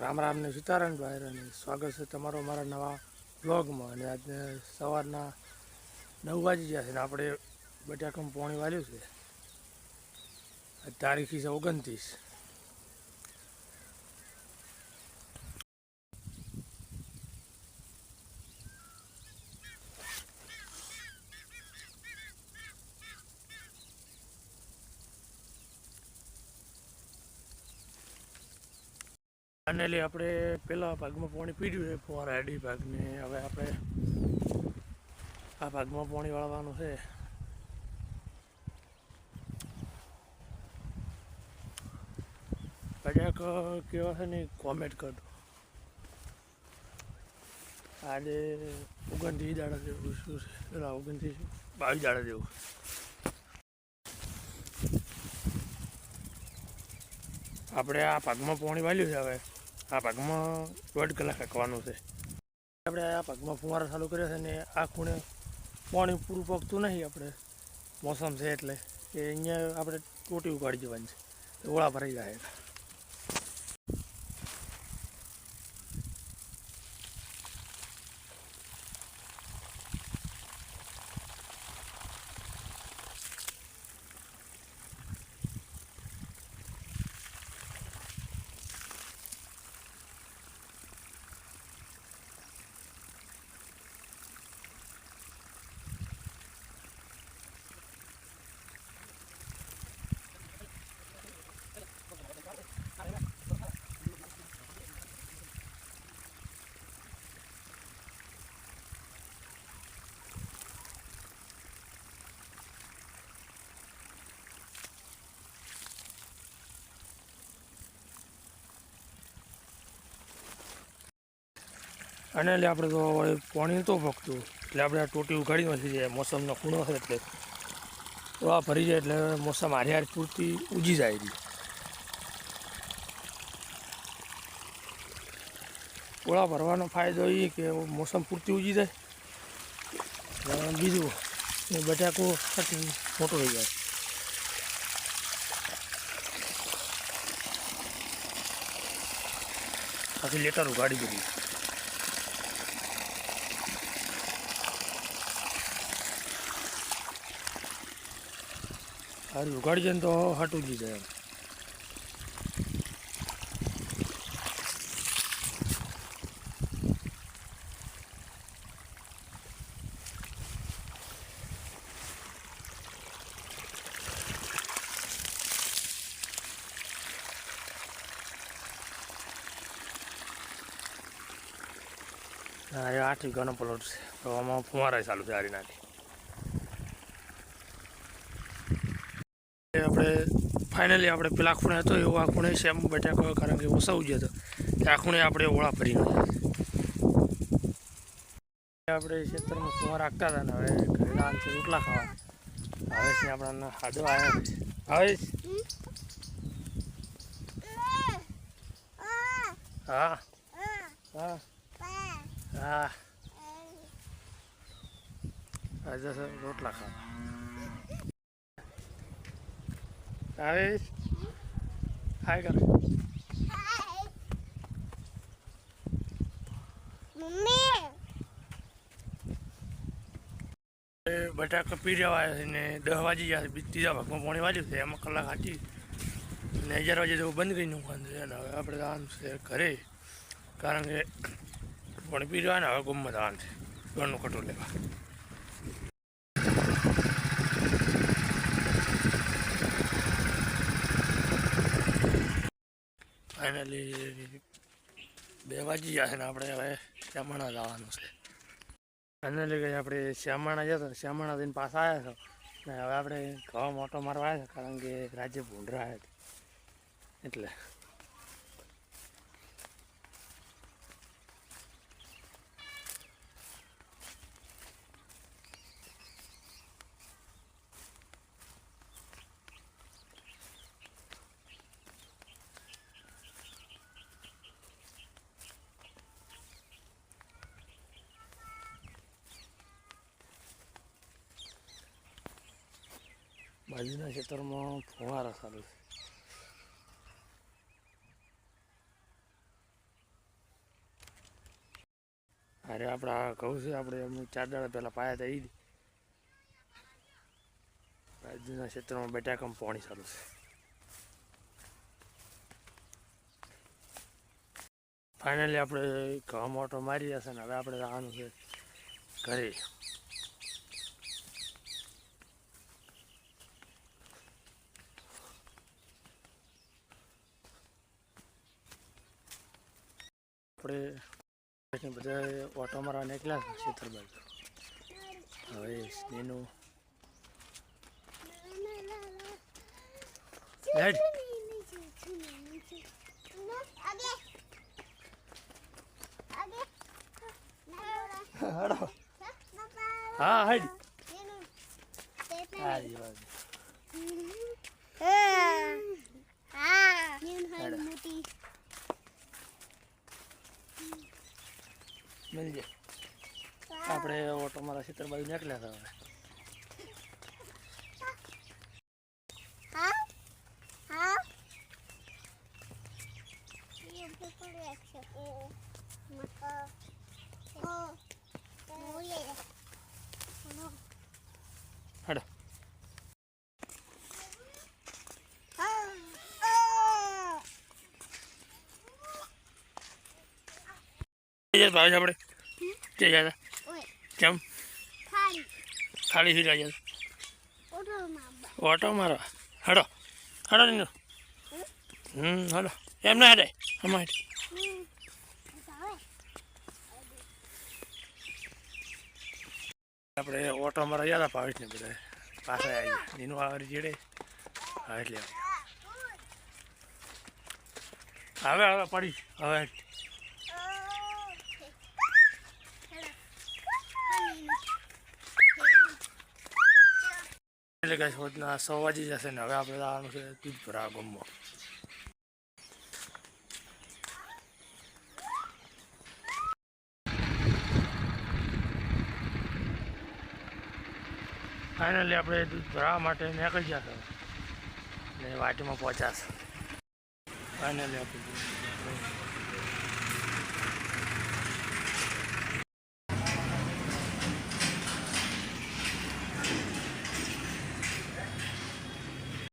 રામ રામ ને સીતારામ ભાઈ સ્વાગત છે તમારો મારા નવા બ્લોગમાં અને આજે સવારના નવ વાગી ગયા છે ને આપણે બટાકામાં પોણી વાળ્યું છે. તારીખ છે ઓગણત્રીસ. અને એટલે આપણે પહેલા ભાગમાં પાણી પીડ્યું છે ફુવારા અઢી ભાગને. હવે આપણે આ ભાગમાં પાણી વાળવાનું છે. કદાચ કેવા છે ને કોમેન્ટ કરજો આજે ઓગણત્રીસ દાડા જેવું શું છે? પેલા ઓગણત્રીસ બાવીસ દાડા જેવું. આપણે આ ભાગમાં પાણી વાળ્યું છે હવે. આ ભાગમાં દોઢ કલાક રાખવાનું છે. આપણે આ ભાગમાં ફુવારા ચાલુ કર્યા છે ને આ ખૂણે પાણી પૂરું પકતું નહીં આપણે. મોસમ છે એટલે કે અહીંયા આપણે ટોટી ઉગાડી જવાની છે. ઓળા ભરાઈ જાય. અને એટલે આપણે તો પાણી તો ભગતું એટલે આપણે આ ટોટી ઉગાડી નથી જાય મોસમનો ખૂણો છે એટલે તો આ ભરી જાય એટલે મોસમ હારે હારી પૂરતી ઉજી જાય રહી ઓળા ભરવાનો ફાયદો એ કે મોસમ પૂરતી ઉજી જાય. બીજું એ બટાકો મોટો થઈ જાય. પછી લેટર ઉગાડી દીધી. હારી, ઉગાડી જાય ને તો હાટું જ જાય એ આઠ વીઘાનો પ્લોટ છે. તો આમાં ફુવારા ચાલુ છે હારી નાખી એ આપણે ફાઇનલી આપણે પેલા ખૂણે હતો એવો આ ખૂણે સેમ બટાકો કારણ કે ઓછા ઉજ્યો હતો. તે આ ખૂણે આપણે ઓળા ફરી આપણે ખેતરમાં કુંવા રાખતા હતા ને હવે ઘરે રોટલા ખાવા હવે છે આપણા હાડો આવ્યા હવે હા? હા? હા. રોટલા ખાવા કર મમ્મી એ બટાકા પી રહ્યા છે ને દસ વાગી ગયા ત્રીજા ભાગમાં પોણી વાગ્યું છે. એમાં કલાક હાચી. ને અગિયાર વાગે તો બંધ કરી નાખવાનું છે. અને હવે આપણે આમ છે ઘરે. કારણ કે પોણી પી રહ્યા હવે ગુમમાં જવાનું છે. ઘરનું કટું લેવા. ફાઇનલી બે વાગી ગયા છે ને આપણે હવે શ્યામાણા જવાનું છે. ફાઇનલી ગઈ આપણે શ્યામાણા જતા શ્યામાણા થઈને પાછા આવ્યા છો. ને હવે આપણે ઘઉં મોટો મારવા આવ્યા છે કારણ કે રાજ્ય ભૂંડરા આવ્યા એટલે બાજુના ખેતરમાં ફુવારા સારું છે. અરે આપણે આ ઘઉં છે આપણે એમનું ચાર દાડા પહેલાં પાયા હતા એ જ બાજુના ક્ષેત્રમાં બેટાકમ પાણી ચાલુ છે. ફાઇનલી આપણે ઘઉં મોટો મારી જશે ને, હવે આપણે આવવાનું છે ઘરે. આપણે બધા ઓટો મારવા નીકળ્યા છે ક્ષેત્ર બાજુ હવે સ્નેહનું હેડ. હા હેડ. હા વાત. મળજે આપણે ઓટો મારા ક્ષેત્ર બાજુ નીકળ્યા હતા હવે હાડો જઈએ ભાવે આપણે. જઈ જતા કેમ? ખાલી. થઈ જાય ઓટો મારવા. હાડો હાડો નીનો હમ હડો એમ ના હેડે. હેડ. આપણે ઓટો ગયા હતા ભાવેશ ને બધા. પાછા આવી ગયા નીનું આવે જેડે. હા એટલે. હવે હવે પડી. હવે એટલે કે સોજના સો વાગી જશે ને. હવે આપણે જવાનું છે દૂધ ભરાવા ગમમાં. ફાઇનલી આપણે દૂધ ભરાવા માટે નીકળી ગયા ને વાટીમાં પહોંચ્યા છે. ફાઇનલી આપણે